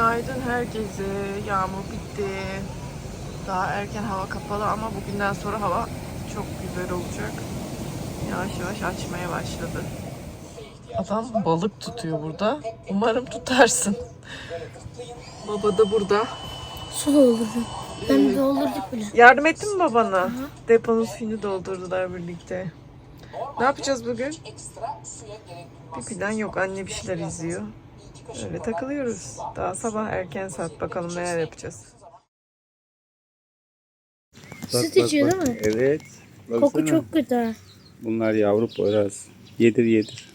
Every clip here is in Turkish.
Günaydın herkese. Yağmur bitti. Daha erken hava kapalı ama bugünden sonra hava çok güzel olacak. Yavaş yavaş açmaya başladı. Adam balık tutuyor burada. Umarım tutarsın. Baba da burada. Su doldurdum. Ben doldurduk bile. Yardım ettin mi babana? Deponun suyunu doldurdular birlikte. Ne yapacağız bugün? Bir plan yok. Anne bir şeyler izliyor. Öyle takılıyoruz. Daha sabah erken saat bakalım neler yapacağız. Süt içiyor değil mi? Evet. Koku Baksana. çok kötü ha. Bunlar yavru poyraz. Yedir yedir.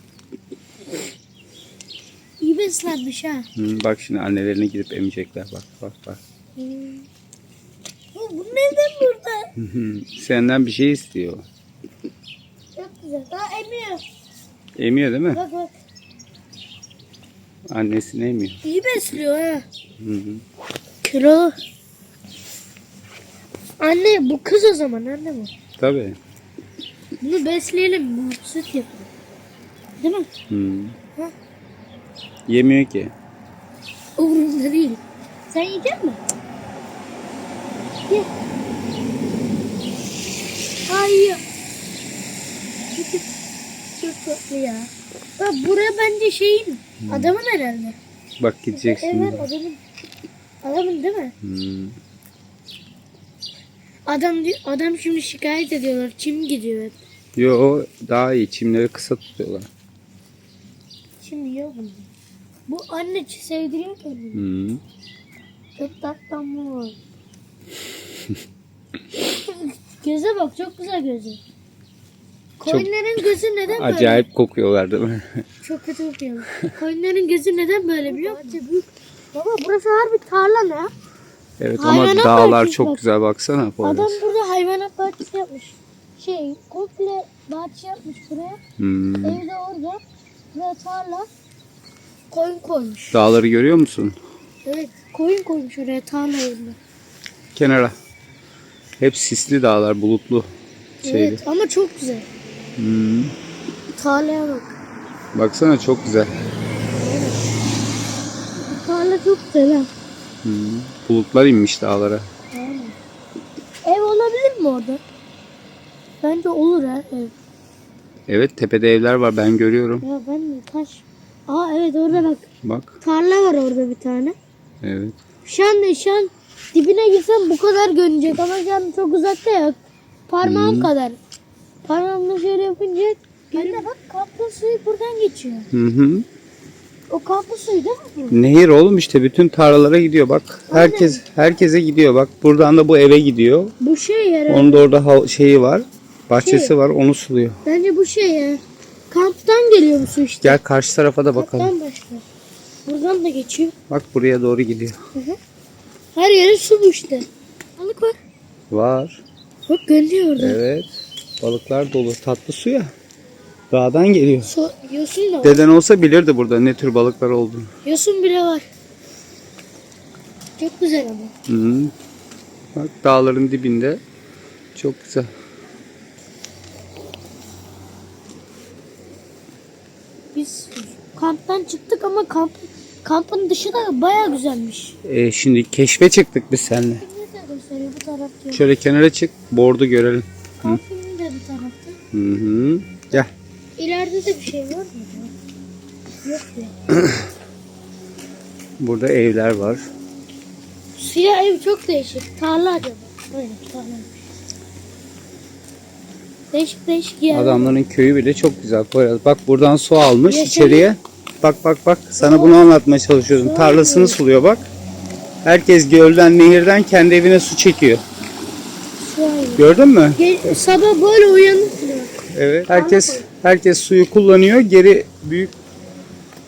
İyi beslenmiş ha. Hı, bak şimdi annelerine gidip emecekler. Bak bak bak. Bu, bu neden burada? Hı hı. Senden bir şey istiyor. Çok güzel. Daha emiyor. Emiyor değil mi? Bak bak. Annesini emiyor. İyi besliyor ha. Hı hı. Kilolu. Anne bu kız o zaman anne bu. Tabii. Bunu besleyelim. Süt yapıyor. Değil mi? Hı. Hı. Yemiyor ki. Umurumda değil. Sen yiyecek misin? Ye. Hayır. Çok tatlı ya. Bak buraya bence şeyin adamın herhalde. Bak gidecek şimdi. Evet adamın. Adamın değil mi? Hı. Adam adam şimdi şikayet ediyorlar. Çim gidiyor hep. Yo o daha iyi. Çimleri kısa tutuyorlar. Çim yiyor bunu. Bu anne sevdiriyor kendini. Hı. Çok tatlı ama. Göze bak çok güzel gözü. Koyunların gözü neden böyle? Acayip kokuyorlar değil mi? Çok kötü kokuyor. Koyunların gözü neden böyle biliyor musun? Baba burası harbi tarla ne? evet ama Hayvanat dağlar bahçesi çok bak. güzel baksana Poyraz. Adam burada hayvanat bahçesi yapmış. Şey komple bahçe yapmış buraya. Hı. Evde orada. Buraya tarla. Koyun koymuş. Dağları görüyor musun? Evet koyun koymuş oraya tarla yerine. Kenara. Hep sisli dağlar, bulutlu. Şeyli. Evet ama çok güzel. Hmm. Tarlaya bak. Baksana çok güzel. Tarla çok güzel ha. Hmm. Bulutlar inmiş dağlara. Aynen. Ev olabilir mi orada? Bence olur ha ev. Evet tepede evler var ben görüyorum. Ya ben de taş. Aa evet orada bak. Bak. Tarla var orada bir tane. Evet. Şu an şu an dibine gitsem bu kadar görünecek ama şu an çok uzakta ya. Parmağım kadar. Parmağımla şöyle yapınca Anne bak kaplı suyu buradan geçiyor. Hı hı. O kaplı suyu değil mi bu? Nehir oğlum işte bütün tarlalara gidiyor bak. Herkes herkese gidiyor bak. Buradan da bu eve gidiyor. Bu şey herhalde. Onun da orada şeyi var. Bahçesi Şey. var onu suluyor. Bence bu şey ya. Kamptan geliyor bu su işte. Gel karşı tarafa da bakalım. Kamptan başlıyor. Buradan da geçiyor. Bak buraya doğru gidiyor. Her yere su bu işte. Balık var. Var. Bak görünüyor orada. Evet. Balıklar dolu. Tatlı su ya. Dağdan geliyor. Su, yosun da var. Deden olsa bilirdi burada ne tür balıklar olduğunu. Yosun bile var. Çok güzel ama. Hı. Bak dağların dibinde. Çok güzel. Biz kamptan çıktık ama kamp kampın dışı da baya güzelmiş. Ee, şimdi keşfe çıktık biz seninle. Şöyle kenara çık. Bordu görelim. Kampın bir tarafta. Hı hı. Gel. İleride de bir şey var mı? Yok ya. Burada evler var. Siyah ev çok değişik. Tarla acaba. Aynen tarla. Değişik değişik yer. Adamların köyü bile çok güzel. Poyraz. Bak buradan su almış Yaşam- içeriye. Bak bak bak. Sana bunu anlatmaya çalışıyordum. Tarlasını suluyor bak. Herkes gölden, nehirden kendi evine su çekiyor. Gördün mü? Ge- sabah böyle uyanıp Evet. Herkes herkes suyu kullanıyor. Geri büyük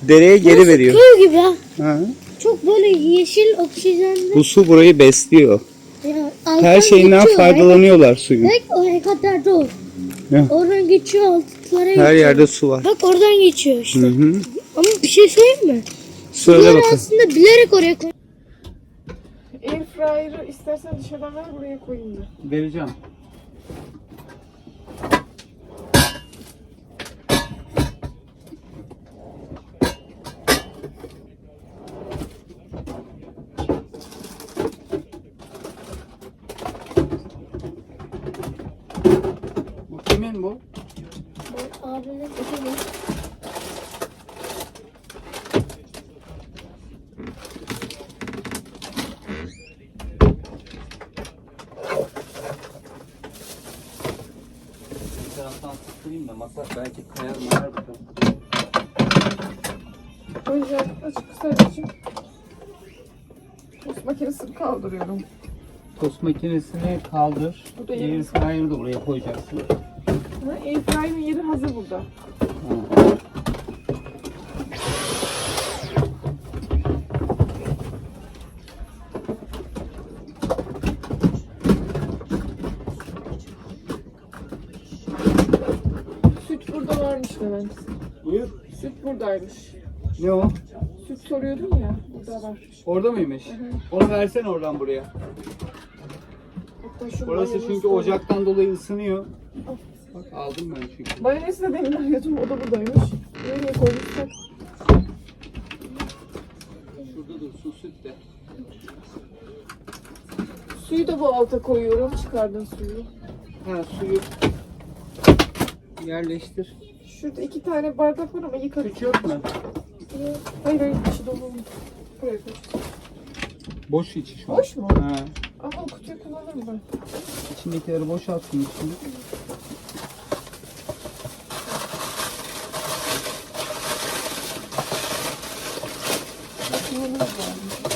dereye geri Burası veriyor. Köy gibi ha. Ha. Çok böyle yeşil oksijenli. Bu su burayı besliyor. Ya, Her alttan şeyinden geçiyor. faydalanıyorlar suyun. Bak oraya kadar da o. Ya. Oradan geçiyor altlara geçiyor. Her yerde su var. Bak oradan geçiyor işte. Hı hı. Ama bir şey söyleyeyim mi? Söyle Bunları bakalım. aslında bilerek oraya koy. Airfryer'ı istersen dışarıdan ver buraya koyayım da. Vereceğim. Kimin bu? Bu abimin evi. Bir tutayım da masa belki kayar mayar bakalım. Önce açık kısacığım. Tost makinesini kaldırıyorum. Tost makinesini kaldır. Bu da Air yeni- fryer'ı da buraya koyacaksın. Airfryer'ın yeri hazır burada. Süt Buyur. Süt buradaymış. Ne o? Süt soruyordum ya. Burada var. Orada mıymış? Onu versene oradan buraya. Hatta şu Orası mayonez çünkü de- ocaktan dolayı ısınıyor. Bak aldım ben çünkü. Mayonezi de demin arıyordum. O da buradaymış. Nereye koymuşsak? Şurada dursun süt de. Suyu da bu alta koyuyorum. Çıkardın suyu. Ha suyu yerleştir. Şurada iki tane bardak var ama yıkarım. Süt yok mu? Hayır hayır içi dolu. Buraya koy. Boş içi şu an. Boş mu? Ha. Ama o kutuyu kullanırım ben. İçindekileri boşaltsın şimdi. Kullanırım yani.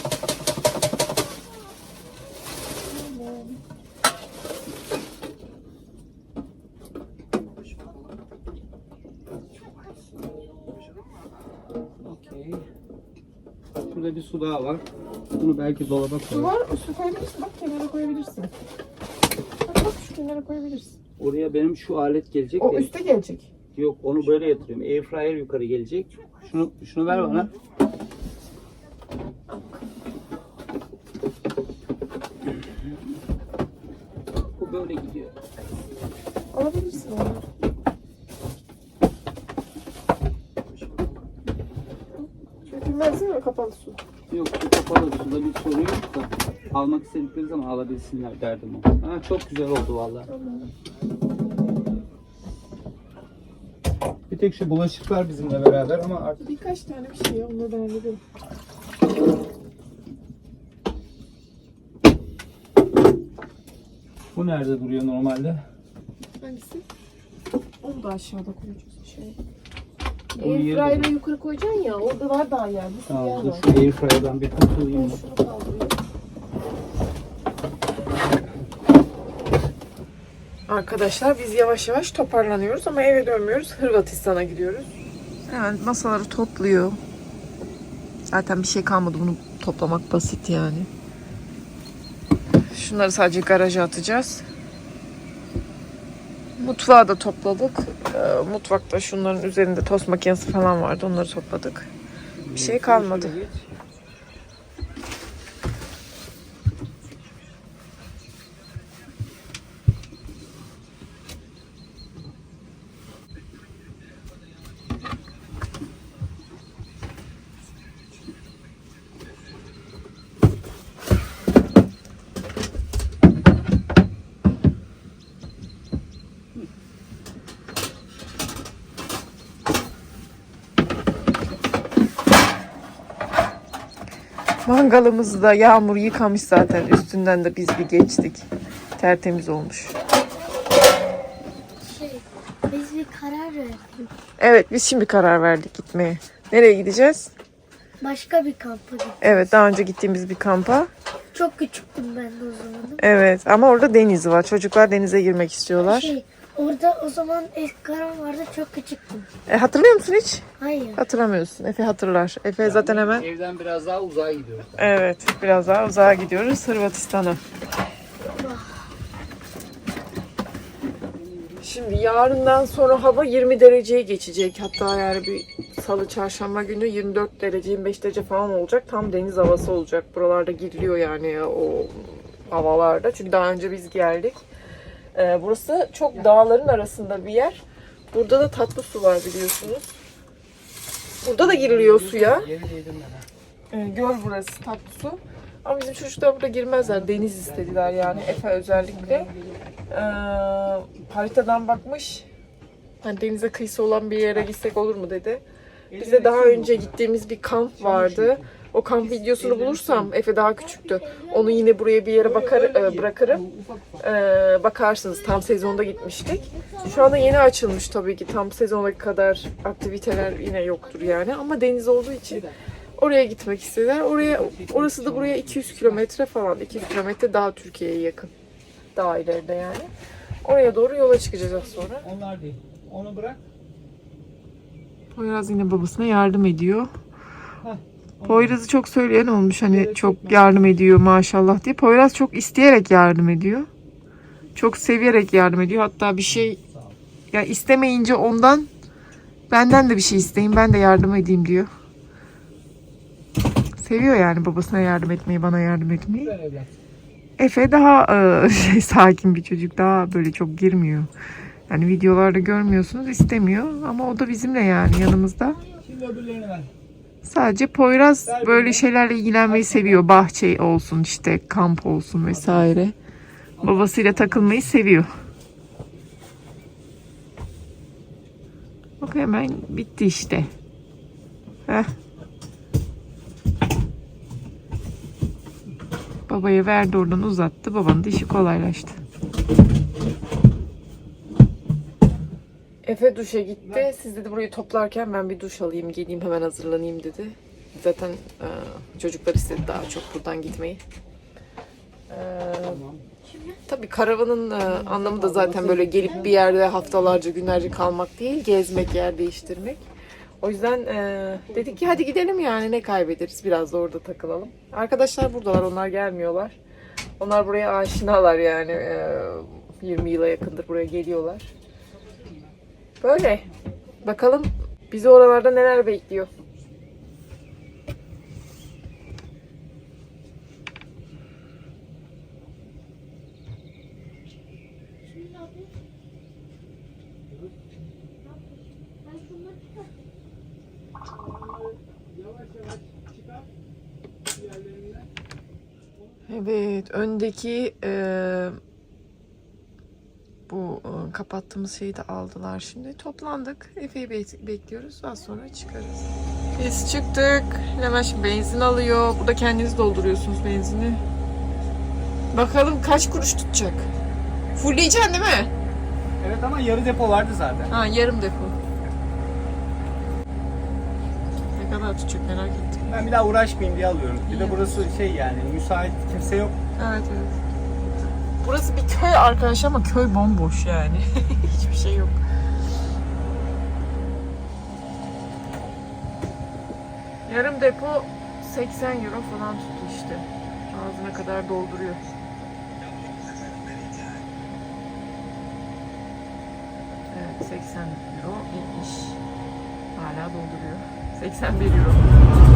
Okey. Şurada bir su daha var. Bunu belki dolaba Su var. Su koyabilirsin. Bak kenara koyabilirsin. Bak bak şu kenara koyabilirsin. Oraya benim şu alet gelecek O de. üste gelecek. Yok onu böyle yatırıyorum. Airfryer yukarı gelecek. Şunu şunu ver bana. Bu böyle gidiyor. Alabilirsin onu. Çünkü versene mi kapalı su? Yok bu kapalı suda bir sorun yok da almak istedikleri zaman alabilsinler derdim o. Ha, çok güzel oldu vallahi. Bir tek şu bulaşıklar bizimle beraber ama artık Birkaç tane bir şey ben hallederim. bu nerede duruyor normalde? Hangisi? Onu da aşağıda koyacağız. Şey. Airfryer'ı yukarı koyacaksın ya. Orada var daha yer. Bir Tamam yer dur şu airfryer'dan bir kurtulayım. Şunu kaldırıyorum. Arkadaşlar biz yavaş yavaş toparlanıyoruz ama eve dönmüyoruz. Hırvatistan'a gidiyoruz. Evet masaları topluyor. Zaten bir şey kalmadı bunu toplamak basit yani. Şunları sadece garaja atacağız. Mutfağı da topladık. Ee, mutfakta şunların üzerinde tost makinesi falan vardı. Onları topladık. Bir şey kalmadı. Şöyle geç. Mangalımızı da yağmur yıkamış zaten. Üstünden de biz bir geçtik. Tertemiz olmuş. Şey, biz bir karar verdik. Evet biz şimdi karar verdik gitmeye. Nereye gideceğiz? Başka bir kampa gittik. Evet daha önce gittiğimiz bir kampa. Çok küçüktüm ben de o zaman. Evet ama orada deniz var. Çocuklar denize girmek istiyorlar. Şey, orada o zaman eskaram vardı çok küçüktüm. E, hatırlıyor musun hiç? Hayır. Hatırlamıyorsun. Efe hatırlar. Efe zaten hemen. Evden biraz daha uzağa gidiyoruz. Evet biraz daha uzağa gidiyoruz Hırvatistan'a. Şimdi yarından sonra hava 20 dereceye geçecek. Hatta yani bir salı çarşamba günü 24 derece 25 derece falan olacak. Tam deniz havası olacak. Buralarda giriliyor yani o havalarda. Çünkü daha önce biz geldik. Ee, burası çok dağların arasında bir yer. Burada da tatlı su var biliyorsunuz. Burada da giriliyor suya. Ee, göl burası tatlı su. Ama bizim çocuklar burada girmezler. Deniz istediler yani. Efe özellikle. Ee, haritadan bakmış. Hani denize kıyısı olan bir yere gitsek olur mu dedi. Bize daha önce gittiğimiz bir kamp vardı. O kamp videosunu bulursam Efe daha küçüktü. Onu yine buraya bir yere bakar e, bırakırım. E, bakarsınız. Tam sezonda gitmiştik. Şu anda yeni açılmış tabii ki. Tam sezondaki kadar aktiviteler yine yoktur yani. Ama deniz olduğu için oraya gitmek istediler. Oraya orası da buraya 200 kilometre falan. 200 kilometre daha Türkiye'ye yakın. Daha ileride yani. Oraya doğru yola çıkacağız az sonra. Onlar değil. Onu bırak. Poyraz yine babasına yardım ediyor. Poyraz'ı çok söyleyen olmuş hani çok yardım ediyor maşallah diye. Poyraz çok isteyerek yardım ediyor. Çok severek yardım ediyor. Hatta bir şey ya istemeyince ondan benden de bir şey isteyin ben de yardım edeyim diyor. Seviyor yani babasına yardım etmeyi, bana yardım etmeyi. Efe daha e, şey sakin bir çocuk. Daha böyle çok girmiyor. Yani videolarda görmüyorsunuz istemiyor ama o da bizimle yani yanımızda. Şimdi öbürlerini ver. Sadece Poyraz böyle şeylerle ilgilenmeyi seviyor. Bahçe olsun işte kamp olsun vesaire. Babasıyla takılmayı seviyor. Bak hemen bitti işte. Heh. Babaya verdi oradan uzattı. Babanın da işi kolaylaştı. Efe duşa gitti. Siz dedi burayı toplarken ben bir duş alayım, geleyim hemen hazırlanayım dedi. Zaten e, çocuklar istedi daha çok buradan gitmeyi. E, tabii karavanın e, anlamı da zaten böyle gelip bir yerde haftalarca, günlerce kalmak değil, gezmek, yer değiştirmek. O yüzden e, dedik ki hadi gidelim yani ne kaybederiz biraz da orada takılalım. Arkadaşlar buradalar, onlar gelmiyorlar. Onlar buraya aşinalar yani. E, 20 yıla yakındır buraya geliyorlar. Böyle. Bakalım bizi oralarda neler bekliyor. Evet, öndeki eee, kapattığımız şeyi de aldılar şimdi. Toplandık. Efe'yi be- bekliyoruz. Az sonra çıkarız. Biz çıktık. Hemen şimdi benzin alıyor. Burada kendiniz dolduruyorsunuz benzini. Bakalım kaç kuruş tutacak. Fullleyeceksin değil mi? Evet ama yarı depo vardı zaten. Ha yarım depo. Ne kadar tutacak merak ettim. Ben bir daha uğraşmayayım diye alıyorum. Bir de burası şey yani müsait kimse yok. Evet evet. Burası bir köy arkadaş ama köy bomboş yani. Hiçbir şey yok. Yarım depo 80 euro falan tuttu işte. Ağzına kadar dolduruyor. Evet 80 euro iş. Hala dolduruyor. 81 euro.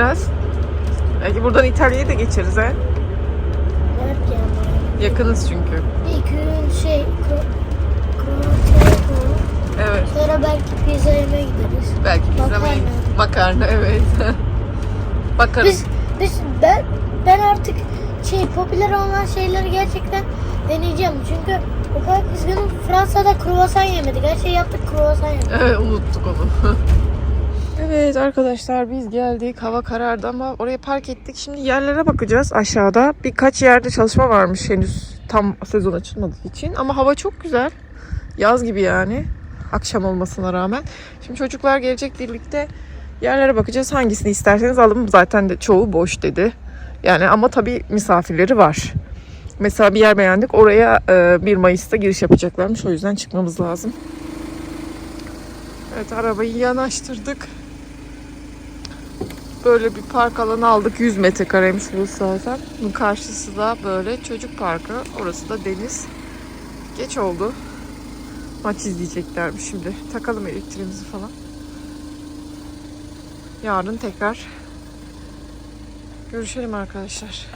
Biraz. Belki buradan İtalya'ya da geçeriz ha. Evet yani. Yakınız çünkü. İlk gün şey. Evet. Sonra belki pizza yemeye gideriz. Belki biz Makarna. Makarna evet. Bakarız. Biz, biz ben ben artık şey popüler olan şeyleri gerçekten deneyeceğim. Çünkü o kadar kızgınım. Fransa'da kruvasan yemedik. Her şey yaptık kruvasan yemedik. Evet unuttuk onu. evet arkadaşlar biz geldik. Hava karardı ama oraya park ettik. Şimdi yerlere bakacağız aşağıda. Birkaç yerde çalışma varmış henüz tam sezon açılmadığı için. Ama hava çok güzel. Yaz gibi yani. Akşam olmasına rağmen. Şimdi çocuklar gelecek birlikte yerlere bakacağız. Hangisini isterseniz alın. Zaten de çoğu boş dedi. Yani ama tabii misafirleri var. Mesela bir yer beğendik. Oraya e, 1 Mayıs'ta giriş yapacaklarmış. O yüzden çıkmamız lazım. Evet arabayı yanaştırdık. Böyle bir park alanı aldık. 100 metrekareymiş burası zaten. Bunun karşısı da böyle çocuk parkı. Orası da deniz. Geç oldu. Maç izleyeceklermiş şimdi. Takalım elektriğimizi falan. Yarın tekrar görüşelim arkadaşlar.